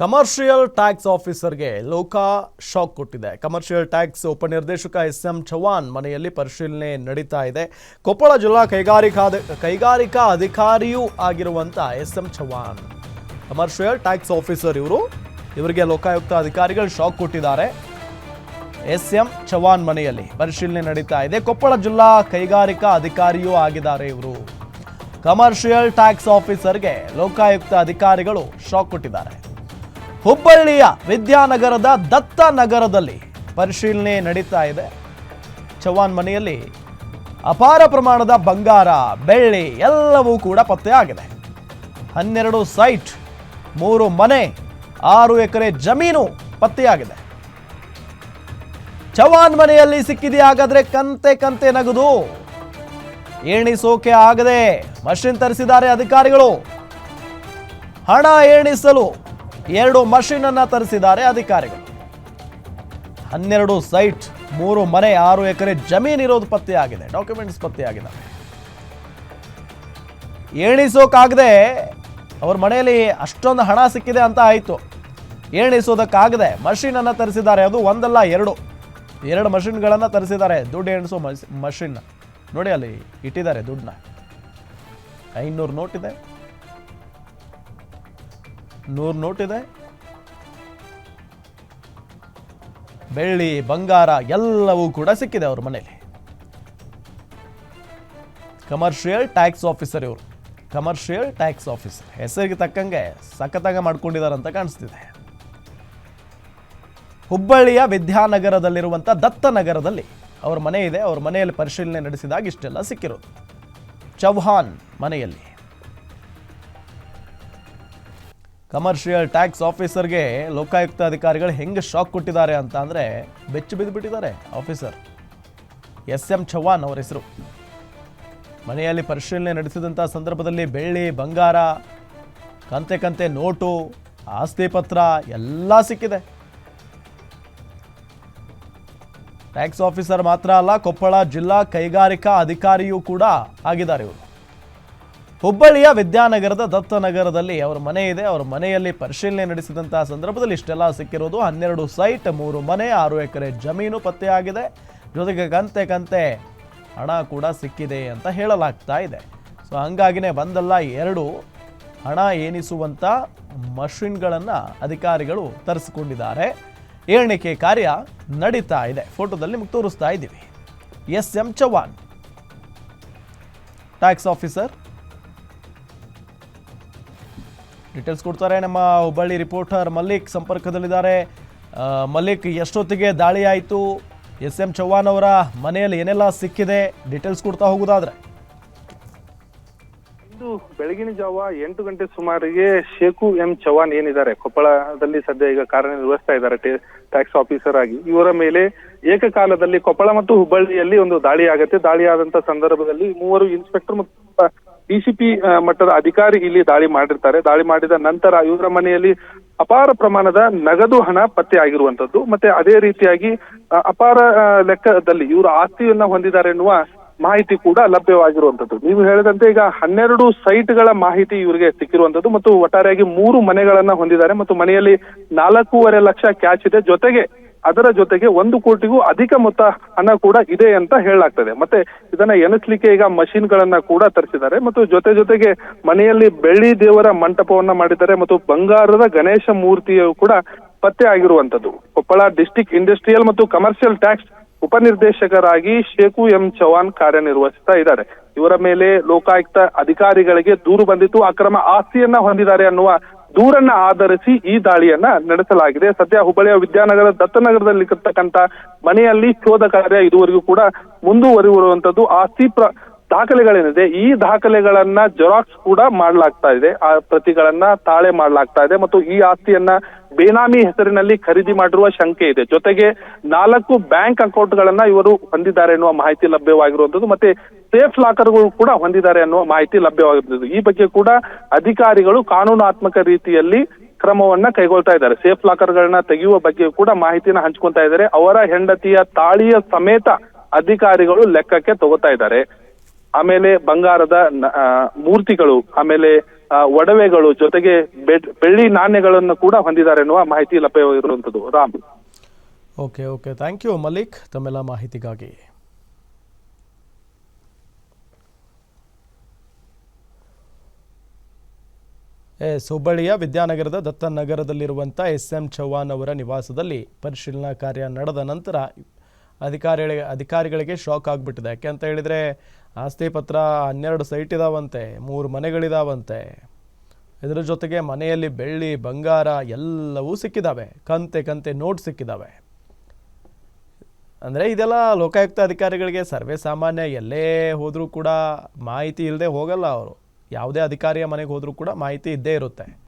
Commercial tax ಆಫೀಸರ್ಗೆ Loka shock ಕೊಟ್ಟಿದೆ. Commercial tax ಉಪನಿರ್ದೇಶಕ ಎಸ್ ಎಂ ಚವಾನ್ ಮನೆಯಲ್ಲಿ ಪರಿಶೀಲನೆ ನಡೀತಾ ಇದೆ. ಕೊಪ್ಪಳ ಜಿಲ್ಲಾ ಕೈಗಾರಿಕಾ ಕೈಗಾರಿಕಾ ಅಧಿಕಾರಿಯೂ ಆಗಿರುವಂಥ S M Chavan commercial tax officer ಇವರು. ಇವರಿಗೆ ಲೋಕಾಯುಕ್ತ ಅಧಿಕಾರಿಗಳು ಶಾಕ್ ಕೊಟ್ಟಿದ್ದಾರೆ. ಎಸ್ ಎಂ ಚವಾನ್ ಮನೆಯಲ್ಲಿ ಪರಿಶೀಲನೆ ನಡೀತಾ ಇದೆ. ಕೊಪ್ಪಳ ಜಿಲ್ಲಾ ಕೈಗಾರಿಕಾ ಅಧಿಕಾರಿಯೂ ಆಗಿದ್ದಾರೆ ಇವರು. ಕಮರ್ಷಿಯಲ್ ಟ್ಯಾಕ್ಸ್ ಆಫೀಸರ್ಗೆ ಲೋಕಾಯುಕ್ತ ಅಧಿಕಾರಿಗಳು ಶಾಕ್ ಕೊಟ್ಟಿದ್ದಾರೆ. ಹುಬ್ಬಳ್ಳಿಯ ವಿದ್ಯಾನಗರದ ದತ್ತ ನಗರದಲ್ಲಿ ಪರಿಶೀಲನೆ ನಡೀತಾ ಇದೆ. ಚವಾನ್ ಮನೆಯಲ್ಲಿ ಅಪಾರ ಪ್ರಮಾಣದ ಬಂಗಾರ, ಬೆಳ್ಳಿ ಎಲ್ಲವೂ ಕೂಡ ಪತ್ತೆಯಾಗಿದೆ ಹನ್ನೆರಡು ಸೈಟ್, ಮೂರು ಮನೆ, ಆರು ಎಕರೆ ಜಮೀನು ಪತ್ತೆಯಾಗಿದೆ. ಚವಾನ್ ಮನೆಯಲ್ಲಿ ಸಿಕ್ಕಿದೆ ಹಾಗಾದ್ರೆ ಕಂತೆ ಕಂತೆ ನಗದು. ಏಣಿಸೋಕೆ ಆಗದೆ ಮಷಿನ್ ತರಿಸಿದ್ದಾರೆ ಅಧಿಕಾರಿಗಳು. ಹಣ ಎಣಿಸಲು ಎರಡು ಮಷಿನ್ ಅನ್ನ ತರಿಸಿದ್ದಾರೆ ಅಧಿಕಾರಿಗಳು. ಹನ್ನೆರಡು ಸೈಟ್ ಮೂರು ಮನೆ, ಆರು ಎಕರೆ ಜಮೀನು ಇರೋದು ಪತ್ತೆಯಾಗಿದೆ. ಡಾಕ್ಯುಮೆಂಟ್ಸ್ ಪತ್ತೆಯಾಗಿದೆ. ಏಣಿಸೋಕಾಗದೆ ಅವ್ರ ಮನೆಯಲ್ಲಿ ಅಷ್ಟೊಂದು ಹಣ ಸಿಕ್ಕಿದೆ ಅಂತ ಆಯಿತು. ಎಣಿಸೋದಕ್ಕಾಗದೆ ಮಷಿನ್ ಅನ್ನ ತರಿಸಿದ್ದಾರೆ. ಅದು ಒಂದಲ್ಲ, ಎರಡು. ಎರಡು ಮಷಿನ್ಗಳನ್ನು ತರಿಸಿದ್ದಾರೆ. ದುಡ್ಡು ಎಣಿಸೋ ಮಷಿನ್ ನೋಡಿ ಅಲ್ಲಿ ಇಟ್ಟಿದ್ದಾರೆ ದುಡ್ಡನ್ನ. ಐನೂರು ನೋಟ್ ಇದೆ. ನೂರು ನೋಟ್ ಇದೆ ಬೆಳ್ಳಿ, ಬಂಗಾರ ಎಲ್ಲವೂ ಕೂಡ ಸಿಕ್ಕಿದೆ ಅವ್ರ ಮನೆಯಲ್ಲಿ ಕಮರ್ಷಿಯಲ್ ಟ್ಯಾಕ್ಸ್ ಆಫೀಸರ್ ಇವರು. ಕಮರ್ಷಿಯಲ್ ಟ್ಯಾಕ್ಸ್ ಆಫೀಸರ್ ಹೆಸರಿಗೆ ತಕ್ಕಂಗೆ ಸಖತ್ತಾಗ ಮಾಡ್ಕೊಂಡಿದ್ದಾರೆ ಅಂತ ಕಾಣಿಸ್ತಿದೆ. ಹುಬ್ಬಳ್ಳಿಯ ವಿದ್ಯಾನಗರದಲ್ಲಿರುವಂಥ ದತ್ತನಗರದಲ್ಲಿ ಅವ್ರ ಮನೆ ಇದೆ. ಅವ್ರ ಮನೆಯಲ್ಲಿ ಪರಿಶೀಲನೆ ನಡೆಸಿದಾಗ ಇಷ್ಟೆಲ್ಲ ಸಿಕ್ಕಿರೋದು. ಚೌಹಾನ್ ಮನೆಯಲ್ಲಿ. ಕಮರ್ಷಿಯಲ್ ಟ್ಯಾಕ್ಸ್ ಆಫೀಸರ್ಗೆ ಲೋಕಾಯುಕ್ತ ಅಧಿಕಾರಿಗಳು ಹೆಂಗೆ ಶಾಕ್ ಕೊಟ್ಟಿದ್ದಾರೆ ಅಂತ ಅಂದರೆ ಬೆಚ್ಚು ಬಿಟ್ಟಿದ್ದಾರೆ ಆಫೀಸರ್. ಎಸ್ ಎಂ ಚೌಹಾನ್ ಅವರ ಹೆಸರು. ಮನೆಯಲ್ಲಿ ಪರಿಶೀಲನೆ ನಡೆಸಿದಂಥ ಸಂದರ್ಭದಲ್ಲಿ ಬೆಳ್ಳಿ, ಬಂಗಾರ, ಕಂತೆ ಕಂತೆ ನೋಟು, ಆಸ್ತಿ ಪತ್ರ ಎಲ್ಲ ಸಿಕ್ಕಿದೆ. ಟ್ಯಾಕ್ಸ್ ಆಫೀಸರ್ ಮಾತ್ರ ಅಲ್ಲ, ಕೊಪ್ಪಳ ಜಿಲ್ಲಾ ಕೈಗಾರಿಕಾ ಅಧಿಕಾರಿಯೂ ಕೂಡ ಆಗಿದ್ದಾರೆ ಇವರು. ಹುಬ್ಬಳ್ಳಿಯ ವಿದ್ಯಾನಗರದ ದತ್ತನಗರದಲ್ಲಿ ಅವರ ಮನೆ ಇದೆ. ಅವರ ಮನೆಯಲ್ಲಿ ಪರಿಶೀಲನೆ ನಡೆಸಿದಂತಹ ಸಂದರ್ಭದಲ್ಲಿ ಇಷ್ಟೆಲ್ಲ ಸಿಕ್ಕಿರೋದು. ಹನ್ನೆರಡು ಸೈಟ್, ಮೂರು ಮನೆ, ಆರು ಎಕರೆ ಜಮೀನು ಪತ್ತೆಯಾಗಿದೆ. ಜೊತೆಗೆ ಕಂತೆ ಕಂತೆ ಹಣ ಕೂಡ ಸಿಕ್ಕಿದೆ ಅಂತ ಹೇಳಲಾಗ್ತಾ ಇದೆ. ಸೊ, ಹಂಗಾಗಿನೇ ಬಂದಲ್ಲ ಎರಡು ಹಣ ಏನಿಸುವಂಥ ಮಷಿನ್ಗಳನ್ನು ಅಧಿಕಾರಿಗಳು ತರಿಸಿಕೊಂಡಿದ್ದಾರೆ. ಏಣಿಕೆ ಕಾರ್ಯ ನಡೀತಾ ಇದೆ. ಫೋಟೋದಲ್ಲಿ ನಿಮ್ಗೆ ತೋರಿಸ್ತಾ ಇದ್ದೀವಿ. S M Chavan tax officer. Details ಕೊಡ್ತಾರೆ ನಮ್ಮ ಹುಬ್ಬಳ್ಳಿ ರಿಪೋರ್ಟರ್ ಮಲ್ಲಿಕ್ ಸಂಪರ್ಕದಲ್ಲಿದ್ದಾರೆ. ಮಲ್ಲಿಕ್, ಎಷ್ಟೊತ್ತಿಗೆ ದಾಳಿ ಆಯಿತು ಎಸ್ ಎಂ ಚೌಹಾನ್ ಅವರ ಮನೆಯಲ್ಲಿ ಏನೆಲ್ಲ ಸಿಕ್ಕಿದೆ? ಡೀಟೇಲ್ಸ್ ಕೊಡ್ತಾ ಹೋಗುದಾದ್ರೆ. ಇಂದು ಬೆಳಗಿನ ಜಾವ ಎಂಟು ಗಂಟೆ ಸುಮಾರಿಗೆ ಶೇಖು ಎಂ ಚೌಹಾನ್ ಏನಿದ್ದಾರೆ, ಕೊಪ್ಪಳದಲ್ಲಿ ಸದ್ಯ ಈಗ ಕಾರ್ಯನಿರ್ವಹಿಸ್ತಾ ಇದ್ದಾರೆ ಟ್ಯಾಕ್ಸ್ ಆಫೀಸರ್ ಆಗಿ. ಇವರ ಮೇಲೆ ಏಕಕಾಲದಲ್ಲಿ ಕೊಪ್ಪಳ ಮತ್ತು ಹುಬ್ಬಳ್ಳಿಯಲ್ಲಿ ಒಂದು ದಾಳಿ ಆಗತ್ತೆ. ದಾಳಿ ಆದಂತ ಸಂದರ್ಭದಲ್ಲಿ ಮೂವರು ಇನ್ಸ್ಪೆಕ್ಟರ್ ಮತ್ತು ಡಿಸಿಪಿ ಮಟ್ಟದ ಅಧಿಕಾರಿ ಇಲ್ಲಿ ದಾಳಿ ಮಾಡಿರ್ತಾರೆ. ದಾಳಿ ಮಾಡಿದ ನಂತರ ಇವರ ಮನೆಯಲ್ಲಿ ಅಪಾರ ಪ್ರಮಾಣದ ನಗದು ಹಣ ಪತ್ತೆ ಆಗಿರುವಂತದ್ದು ಮತ್ತೆ ಅದೇ ರೀತಿಯಾಗಿ ಅಪಾರ ಲೆಕ್ಕದಲ್ಲಿ ಇವರು ಆಸ್ತಿಯನ್ನ ಹೊಂದಿದ್ದಾರೆ ಎನ್ನುವ ಮಾಹಿತಿ ಕೂಡ ಲಭ್ಯವಾಗಿರುವಂತದ್ದು ನೀವು ಹೇಳಿದಂತೆ ಈಗ ಹನ್ನೆರಡು ಸೈಟ್ಗಳ ಮಾಹಿತಿ ಇವರಿಗೆ ಸಿಕ್ಕಿರುವಂತದ್ದು ಮತ್ತು ಒಟ್ಟಾರೆಯಾಗಿ ಮೂರು ಮನೆಗಳನ್ನ ಹೊಂದಿದ್ದಾರೆ ಮತ್ತು ಮನೆಯಲ್ಲಿ ನಾಲ್ಕೂವರೆ ಲಕ್ಷ ಕ್ಯಾಶ್ ಇದೆ. ಜೊತೆಗೆ ಅದರ ಜೊತೆಗೆ ಒಂದು ಕೋಟಿಗೂ ಅಧಿಕ ಮೊತ್ತ ಹಣ ಕೂಡ ಇದೆ ಅಂತ ಹೇಳಲಾಗ್ತದೆ. ಮತ್ತೆ ಇದನ್ನ ಎನಿಸ್ಲಿಕ್ಕೆ ಈಗ ಮಷಿನ್ ಗಳನ್ನ ಕೂಡ ತರಿಸಿದ್ದಾರೆ. ಮತ್ತು ಜೊತೆ ಜೊತೆಗೆ ಮನೆಯಲ್ಲಿ ಬೆಳ್ಳಿ ದೇವರ ಮಂಟಪವನ್ನ ಮಾಡಿದ್ದಾರೆ. ಮತ್ತು ಬಂಗಾರದ ಗಣೇಶ ಮೂರ್ತಿಯು ಕೂಡ ಪತ್ತೆ ಆಗಿರುವಂತದ್ದು ಕೊಪ್ಪಳ ಡಿಸ್ಟಿಕ್ ಇಂಡಸ್ಟ್ರಿಯಲ್ ಮತ್ತು ಕಮರ್ಷಿಯಲ್ ಟ್ಯಾಕ್ಸ್ ಉಪನಿರ್ದೇಶಕರಾಗಿ ಶೇಖು ಎಂ ಚವಾನ್ ಕಾರ್ಯನಿರ್ವಹಿಸ್ತಾ ಇದ್ದಾರೆ. ಇವರ ಮೇಲೆ ಲೋಕಾಯುಕ್ತ ಅಧಿಕಾರಿಗಳಿಗೆ ದೂರು ಬಂದಿತ್ತು ಅಕ್ರಮ ಆಸ್ತಿಯನ್ನ ಹೊಂದಿದ್ದಾರೆ ಅನ್ನುವ ದೂರನ್ನ ಆಧರಿಸಿ ಈ ದಾಳಿಯನ್ನ ನಡೆಸಲಾಗಿದೆ. ಸದ್ಯ ಹುಬ್ಬಳ್ಳಿಯ ವಿದ್ಯಾನಗರ ದತ್ತನಗರದಲ್ಲಿ ಇರ್ತಕ್ಕಂತ ಮನೆಯಲ್ಲಿ ಶೋಧ ಕಾರ್ಯ ಇದುವರೆಗೂ ಕೂಡ ಮುಂದುವರಿರುವಂತದ್ದು ಆಸ್ತಿ ಪ್ರ ದಾಖಲೆಗಳೇನಿದೆ, ಈ ದಾಖಲೆಗಳನ್ನ ಜೆರಾಕ್ಸ್ ಕೂಡ ಮಾಡಲಾಗ್ತಾ ಇದೆ. ಆ ಪ್ರತಿಗಳನ್ನ ತಾಳೆ ಮಾಡಲಾಗ್ತಾ ಇದೆ ಮತ್ತು ಈ ಆಸ್ತಿಯನ್ನ ಬೇನಾಮಿ ಹೆಸರಿನಲ್ಲಿ ಖರೀದಿ ಮಾಡಿರುವ ಶಂಕೆ ಇದೆ. ಜೊತೆಗೆ ನಾಲ್ಕು ಬ್ಯಾಂಕ್ ಅಕೌಂಟ್ಗಳನ್ನ ಇವರು ಹೊಂದಿದ್ದಾರೆ ಎನ್ನುವ ಮಾಹಿತಿ ಲಭ್ಯವಾಗಿರುವಂತದ್ದು ಮತ್ತೆ ಸೇಫ್ ಲಾಕರ್ಗಳು ಕೂಡ ಹೊಂದಿದ್ದಾರೆ ಅನ್ನುವ ಮಾಹಿತಿ ಲಭ್ಯವಾಗಿರುತ್ತದೆ ಈ ಬಗ್ಗೆ ಕೂಡ ಅಧಿಕಾರಿಗಳು ಕಾನೂನಾತ್ಮಕ ರೀತಿಯಲ್ಲಿ ಕ್ರಮವನ್ನ ಕೈಗೊಳ್ತಾ ಇದ್ದಾರೆ. ಸೇಫ್ ಲಾಕರ್ಗಳನ್ನ ತೆಗೆಯುವ ಬಗ್ಗೆ ಕೂಡ ಮಾಹಿತಿನ ಹಂಚ್ಕೊತಾ ಇದ್ದಾರೆ. ಅವರ ಹೆಂಡತಿಯ ತಾಳಿಯ ಸಮೇತ ಅಧಿಕಾರಿಗಳು ಲೆಕ್ಕಕ್ಕೆ ತಗೋತಾ ಇದ್ದಾರೆ. ಆಮೇಲೆ ಬಂಗಾರದ ಮೂರ್ತಿಗಳು, ಆಮೇಲೆ ಒಡವೆಗಳು ಜೊತೆಗೆ ಬೆಳ್ಳಿ ನಾಣ್ಯಗಳನ್ನು ಕೂಡ ಹೊಂದಿದ್ದಾರೆ ಎನ್ನುವ ಮಾಹಿತಿ ಲಭ್ಯವಾಗಿರುವಂತದ್ದು Ram. Okay okay. Thank you Malik ತಮ್ಮೆಲ್ಲ ಮಾಹಿತಿಗಾಗಿ. ಹುಬ್ಬಳ್ಳಿಯ ವಿದ್ಯಾನಗರದ ದತ್ತನಗರದಲ್ಲಿರುವಂಥ ಎಸ್ ಎಂ ಚೌಹಾನ್ ಅವರ ನಿವಾಸದಲ್ಲಿ ಪರಿಶೀಲನಾ ಕಾರ್ಯ ನಡೆದ ನಂತರ ಅಧಿಕಾರಿಗಳಿಗೆ ಅಧಿಕಾರಿಗಳಿಗೆ ಶಾಕ್ ಆಗಿಬಿಟ್ಟಿದೆ. ಯಾಕೆ ಅಂತ ಹೇಳಿದರೆ ಆಸ್ತಿ ಪತ್ರ ಹನ್ನೆರಡು ಸೈಟ್ ಇದಾವಂತೆ, ಮೂರು ಮನೆಗಳಿದಾವಂತೆ. ಇದರ ಜೊತೆಗೆ ಮನೆಯಲ್ಲಿ ಬೆಳ್ಳಿ, ಬಂಗಾರ ಎಲ್ಲವೂ ಸಿಕ್ಕಿದ್ದಾವೆ ಕಂತೆ ಕಂತೆ ನೋಟ್ ಸಿಕ್ಕಿದ್ದಾವೆ ಅಂದರೆ ಇದೆಲ್ಲ ಲೋಕಾಯುಕ್ತ ಅಧಿಕಾರಿಗಳಿಗೆ ಸರ್ವೇ ಸಾಮಾನ್ಯ ಎಲ್ಲೇ ಹೋದರೂ ಕೂಡ ಮಾಹಿತಿ ಇಲ್ಲದೆ ಹೋಗಲ್ಲ ಅವರು. ಯಾವುದೇ ಅಧಿಕಾರಿಯ ಮನೆಗೆ ಹೋದರೂ ಕೂಡ ಮಾಹಿತಿ ಇದ್ದೇ ಇರುತ್ತೆ.